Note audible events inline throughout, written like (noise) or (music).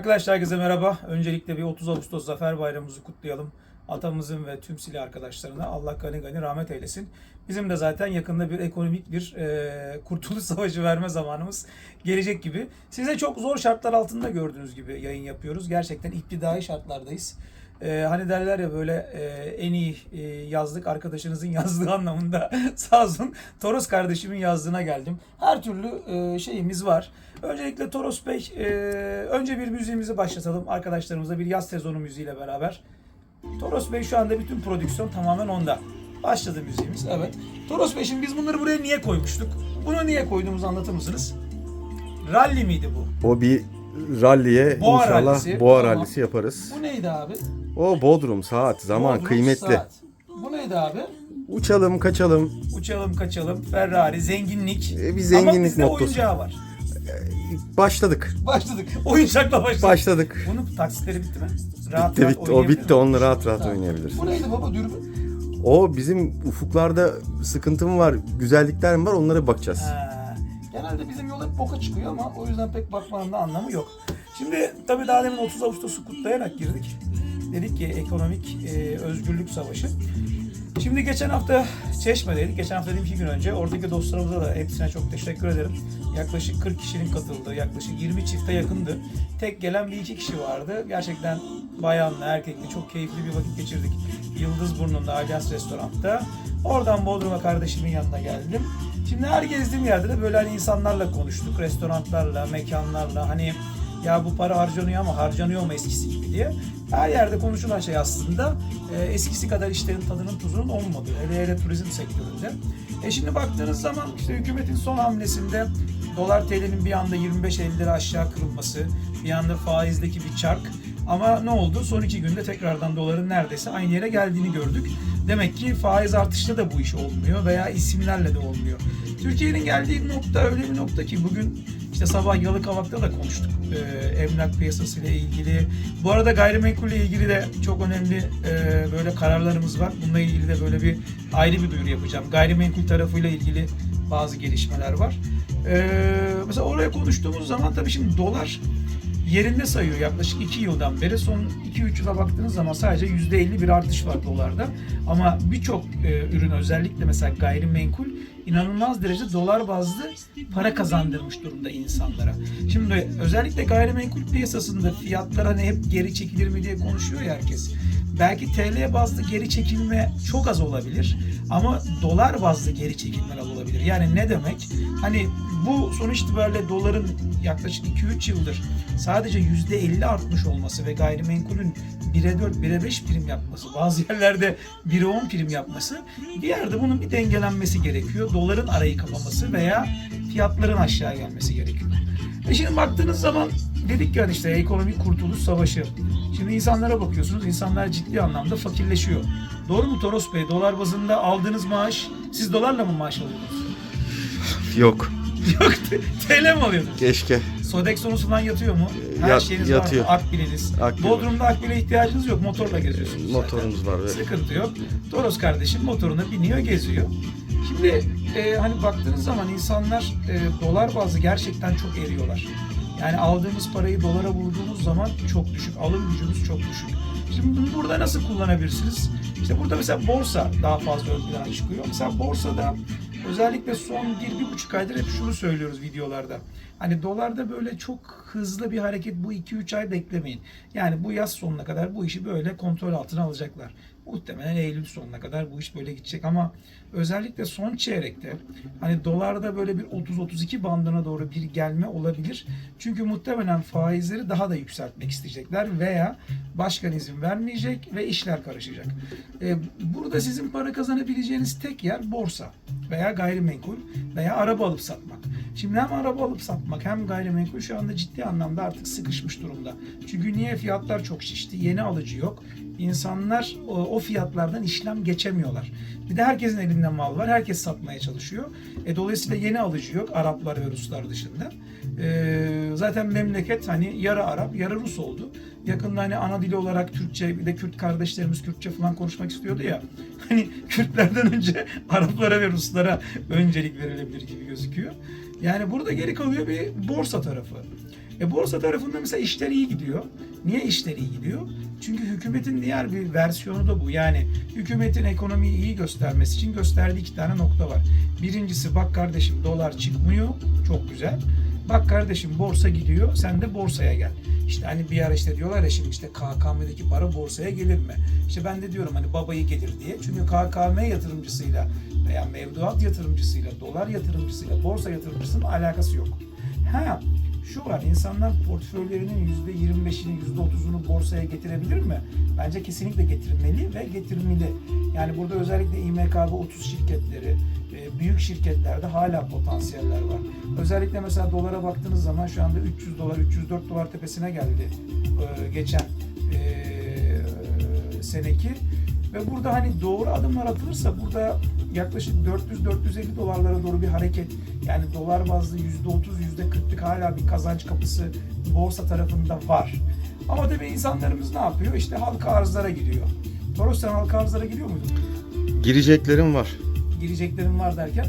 Arkadaşlar herkese merhaba. Öncelikle bir 30 Ağustos Zafer Bayramımızı kutlayalım. Atamızın ve tüm silah arkadaşlarına Allah gani gani rahmet eylesin. Bizim de zaten yakında bir ekonomik bir e, kurtuluş (laughs) savaşı verme zamanımız gelecek gibi. Size çok zor şartlar altında gördüğünüz gibi yayın yapıyoruz. Gerçekten iktidai şartlardayız. E, hani derler ya böyle e, en iyi e, yazlık arkadaşınızın (laughs) yazdığı anlamında (laughs) sağ olsun Toros kardeşimin yazdığına geldim. Her türlü e, şeyimiz var. Öncelikle Toros Bey, e, önce bir müziğimizi başlatalım arkadaşlarımızla bir yaz sezonu müziğiyle beraber. Toros Bey şu anda bütün prodüksiyon tamamen onda. Başladı müziğimiz, evet. Toros Bey şimdi biz bunları buraya niye koymuştuk? Bunu niye koyduğumuzu anlatır mısınız? Rally miydi bu? O bir ralliye Boğa inşallah rallisi, boğa tamam. rallisi yaparız. Bu neydi abi? O Bodrum saat zaman Bodrum kıymetli. saat. Bu neydi abi? Uçalım kaçalım. Uçalım kaçalım, Ferrari, zenginlik. E, bir Ama zenginlik bizde mottosu. oyuncağı var. Başladık. Başladık. Oyuncakla başladık. Başladık. Bunun taksitleri bitti mi? Rahat Bitti rahat bitti. O bitti. Onunla rahat rahat Tamam. oynayabiliriz. Bu neydi baba dürbün? O bizim ufuklarda sıkıntım var, güzellikler mi var onlara bakacağız. Ha, genelde bizim yol hep boka çıkıyor ama o yüzden pek bakmanın da anlamı yok. Şimdi tabii daha demin 30 Ağustos'u kutlayarak girdik. Dedik ki ekonomik e, özgürlük savaşı. Şimdi geçen hafta Çeşme'deydik. Geçen hafta dediğim iki gün önce. Oradaki dostlarımıza da hepsine çok teşekkür ederim. Yaklaşık 40 kişinin katıldığı, yaklaşık 20 çifte yakındı. Tek gelen bir iki kişi vardı. Gerçekten bayanlı, erkekli çok keyifli bir vakit geçirdik. Yıldızburnu'nda Alyans Restorant'ta. Oradan Bodrum'a kardeşimin yanına geldim. Şimdi her gezdiğim yerde de böyle hani insanlarla konuştuk. Restoranlarla, mekanlarla hani ya bu para harcanıyor ama harcanıyor mu eskisi gibi diye. Her yerde konuşulan şey aslında e, eskisi kadar işlerin tadının tuzunun olmadığı. Hele hele turizm sektöründe. E şimdi baktığınız zaman işte hükümetin son hamlesinde dolar TL'nin bir anda 25-50 lira aşağı kırılması, bir anda faizdeki bir çark. Ama ne oldu? Son iki günde tekrardan doların neredeyse aynı yere geldiğini gördük. Demek ki faiz artışla da bu iş olmuyor veya isimlerle de olmuyor. Türkiye'nin geldiği nokta öyle bir nokta ki bugün işte sabah Yalıkavak'ta da konuştuk. Ee, emlak piyasası ile ilgili. Bu arada gayrimenkulle ilgili de çok önemli e, böyle kararlarımız var. Bununla ilgili de böyle bir ayrı bir duyuru yapacağım. Gayrimenkul tarafıyla ilgili bazı gelişmeler var. Ee, mesela oraya konuştuğumuz zaman tabii şimdi dolar yerinde sayıyor yaklaşık 2 yıldan beri. Son 2-3 yıla baktığınız zaman sadece %50 bir artış var dolarda. Ama birçok e, ürün özellikle mesela gayrimenkul inanılmaz derecede dolar bazlı para kazandırmış durumda insanlara. Şimdi özellikle gayrimenkul piyasasında fiyatlar hani hep geri çekilir mi diye konuşuyor ya herkes. Belki TL bazlı geri çekilme çok az olabilir ama dolar bazlı geri çekilmeler olabilir. Yani ne demek? Hani bu sonuç itibariyle doların yaklaşık 2-3 yıldır sadece %50 artmış olması ve gayrimenkulün 1'e 4, 1'e 5 prim yapması, bazı yerlerde 1'e 10 prim yapması bir yerde bunun bir dengelenmesi gerekiyor. Doların arayı kapaması veya fiyatların aşağı gelmesi gerekiyor. E şimdi baktığınız zaman dedik ya işte ekonomik kurtuluş savaşı. Şimdi insanlara bakıyorsunuz, insanlar ciddi anlamda fakirleşiyor. Doğru mu Toros Bey? Dolar bazında aldığınız maaş, siz dolarla mı maaş alıyorsunuz? Yok. Yok, TL mi alıyordunuz? Keşke. Sodexon'uz falan yatıyor mu? Her Yat- şeyiniz yatıyor. var mı? Akbiliniz. Akbil. Bodrum'da akbile ihtiyacınız yok. Motorla geziyorsunuz zaten. Motorumuz var. evet. Sıkıntı yok. Toros kardeşim motoruna biniyor, geziyor. Şimdi e, hani baktığınız zaman insanlar e, dolar bazlı gerçekten çok eriyorlar. Yani aldığımız parayı dolara vurduğumuz zaman çok düşük. Alım gücümüz çok düşük. Şimdi bunu burada nasıl kullanabilirsiniz? İşte burada mesela borsa daha fazla ön plana çıkıyor. Mesela borsada özellikle son bir, bir buçuk aydır hep şunu söylüyoruz videolarda. Hani dolarda böyle çok hızlı bir hareket bu 2-3 ay beklemeyin. Yani bu yaz sonuna kadar bu işi böyle kontrol altına alacaklar. Muhtemelen Eylül sonuna kadar bu iş böyle gidecek ama özellikle son çeyrekte hani dolarda böyle bir 30-32 bandına doğru bir gelme olabilir. Çünkü muhtemelen faizleri daha da yükseltmek isteyecekler veya başkan izin vermeyecek ve işler karışacak. Ee, burada sizin para kazanabileceğiniz tek yer borsa veya gayrimenkul veya araba alıp satmak. Şimdi hem araba alıp satmak hem gayrimenkul şu anda ciddi anlamda artık sıkışmış durumda. Çünkü niye fiyatlar çok şişti? Yeni alıcı yok. İnsanlar o, fiyatlardan işlem geçemiyorlar. Bir de herkesin elinde mal var. Herkes satmaya çalışıyor. E, dolayısıyla yeni alıcı yok. Araplar ve Ruslar dışında. E, zaten memleket hani yarı Arap, yarı Rus oldu. Yakında hani ana dili olarak Türkçe, bir de Kürt kardeşlerimiz Kürtçe falan konuşmak istiyordu ya. Hani Kürtlerden önce Araplara ve Ruslara öncelik verilebilir gibi gözüküyor. Yani burada geri kalıyor bir borsa tarafı. E borsa tarafında mesela işler iyi gidiyor. Niye işler iyi gidiyor? Çünkü hükümetin diğer bir versiyonu da bu. Yani hükümetin ekonomiyi iyi göstermesi için gösterdiği iki tane nokta var. Birincisi bak kardeşim dolar çıkmıyor. Çok güzel. Bak kardeşim borsa gidiyor. Sen de borsaya gel. İşte hani bir ara işte diyorlar ya şimdi işte KKM'deki para borsaya gelir mi? İşte ben de diyorum hani babayı gelir diye. Çünkü KKM yatırımcısıyla veya mevduat yatırımcısıyla, dolar yatırımcısıyla, borsa yatırımcısının alakası yok. Ha şu var insanlar portföylerinin %25'ini %30'unu borsaya getirebilir mi? Bence kesinlikle getirmeli ve getirmeli. Yani burada özellikle İMKB 30 şirketleri, e, büyük şirketlerde hala potansiyeller var. Özellikle mesela dolara baktığınız zaman şu anda 300 dolar, 304 dolar tepesine geldi e, geçen e, seneki. Ve burada hani doğru adımlar atılırsa burada yaklaşık 400-450 dolarlara doğru bir hareket yani dolar bazlı %30, %40'lık hala bir kazanç kapısı borsa tarafında var. Ama tabii insanlarımız ne yapıyor? İşte halka arzlara gidiyor. Toros sen halka arzlara giriyor muydun? Gireceklerim var. Gireceklerin var derken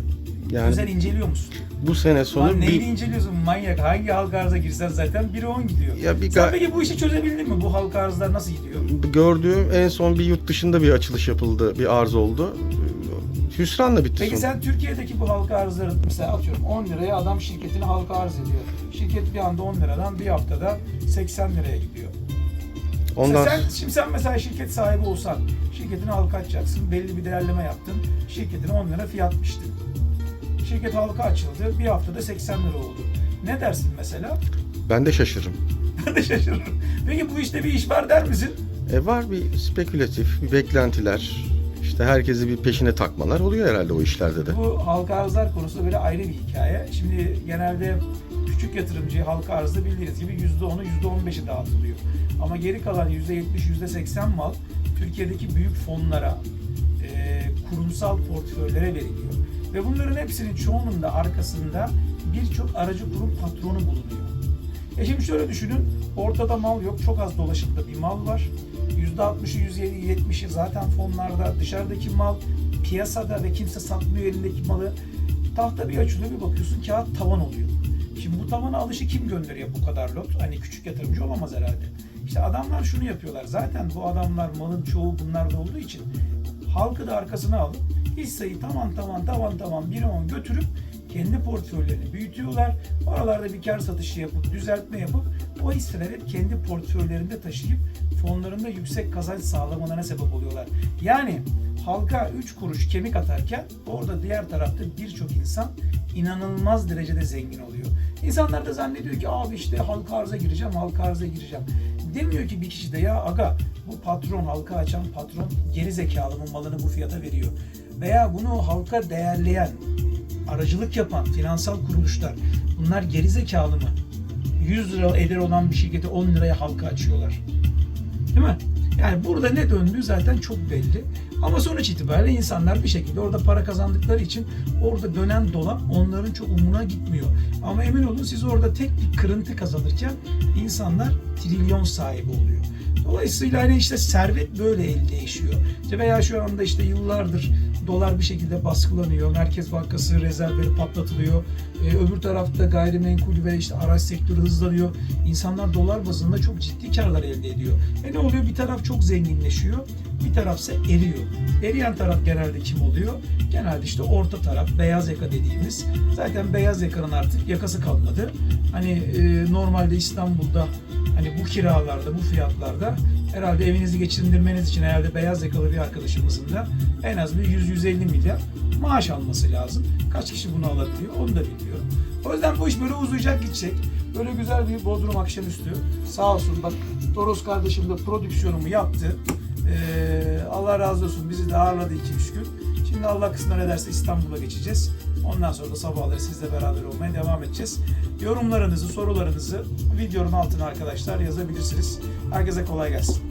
Yani özel inceliyor musun? bu sene Lan sonu neyini bir inceliyorsun manyak? Hangi halka arza girsen zaten 1'e 10 gidiyor. Ya bir Sen ga- peki bu işi çözebildin mi? Bu halka arzlar nasıl gidiyor? gördüğüm en son bir yurt dışında bir açılış yapıldı, bir arz oldu. Hüsranla bitti Peki son. sen Türkiye'deki bu halka arzları mesela atıyorum 10 liraya adam şirketini halka arz ediyor. Şirket bir anda 10 liradan bir haftada 80 liraya gidiyor. Ondan Sen, şimdi sen mesela şirket sahibi olsan şirketini halka açacaksın. Belli bir değerleme yaptın. Şirketine 10 lira fiyat biçtin. Şirket halka açıldı. Bir haftada 80 lira oldu. Ne dersin mesela? ben de şaşırırım. (laughs) Ben de şaşırırım. Peki bu işte bir iş var der misin? E var bir spekülatif, bir beklentiler. İşte herkesi bir peşine takmalar oluyor herhalde o işlerde de. Bu halka arzlar konusu böyle ayrı bir hikaye. Şimdi genelde küçük yatırımcı halka arzda bildiğiniz gibi %10'u %15'i dağıtılıyor. Ama geri kalan %70, %80 mal Türkiye'deki büyük fonlara, e, kurumsal portföylere veriliyor. Ve bunların hepsinin çoğunun da arkasında birçok aracı kurum patronu bulunuyor. E şimdi şöyle düşünün, ortada mal yok, çok az dolaşımda bir mal var. %60'ı, %70'i zaten fonlarda, dışarıdaki mal piyasada ve kimse satmıyor elindeki malı. Tahta bir açılıyor bir bakıyorsun kağıt tavan oluyor. Şimdi bu tavana alışı kim gönderiyor bu kadar lot? Hani küçük yatırımcı olamaz herhalde. İşte adamlar şunu yapıyorlar. Zaten bu adamlar malın çoğu bunlarda olduğu için halkı da arkasına alıp hisseyi tavan tavan tavan tavan bir on götürüp kendi portföylerini büyütüyorlar. Oralarda bir kar satışı yapıp düzeltme yapıp o hisseleri kendi portföylerinde taşıyıp fonlarında yüksek kazanç sağlamalarına sebep oluyorlar. Yani halka 3 kuruş kemik atarken orada diğer tarafta birçok insan inanılmaz derecede zengin oluyor. İnsanlar da zannediyor ki abi işte halka arıza gireceğim, halka arıza gireceğim. Demiyor ki bir kişi de ya aga bu patron halka açan patron geri zekalı mı malını bu fiyata veriyor. Veya bunu halka değerleyen, aracılık yapan finansal kuruluşlar bunlar geri zekalı mı? 100 lira eder olan bir şirketi 10 liraya halka açıyorlar. Değil mi? Yani burada ne döndüğü zaten çok belli. Ama sonuç itibariyle insanlar bir şekilde orada para kazandıkları için orada dönen dolan onların çok umuruna gitmiyor. Ama emin olun siz orada tek bir kırıntı kazanırken insanlar trilyon sahibi oluyor. Dolayısıyla hani işte servet böyle el değişiyor. İşte veya şu anda işte yıllardır dolar bir şekilde baskılanıyor. Merkez Bankası rezervleri patlatılıyor. Ee, öbür tarafta gayrimenkul ve işte araç sektörü hızlanıyor. İnsanlar dolar bazında çok ciddi karlar elde ediyor. E ne oluyor? Bir taraf çok zenginleşiyor. Bir tarafsa eriyor. Eriyen taraf genelde kim oluyor? Genelde işte orta taraf, beyaz yaka dediğimiz. Zaten beyaz yakanın artık yakası kalmadı. Hani e, normalde İstanbul'da hani bu kiralarda, bu fiyatlarda herhalde evinizi geçindirmeniz için herhalde beyaz yakalı bir arkadaşımızın da en az bir 100-150 milyar maaş alması lazım. Kaç kişi bunu alabiliyor onu da bilmiyor. O yüzden bu iş böyle uzayacak gidecek. Böyle güzel bir Bodrum akşamüstü. Sağ olsun bak Toros kardeşim de prodüksiyonumu yaptı. Ee, Allah razı olsun bizi de ağırladı 2-3 gün. Şimdi Allah kısmet ederse İstanbul'a geçeceğiz. Ondan sonra da sabahları sizle beraber olmaya devam edeceğiz. Yorumlarınızı, sorularınızı videonun altına arkadaşlar yazabilirsiniz. Herkese kolay gelsin.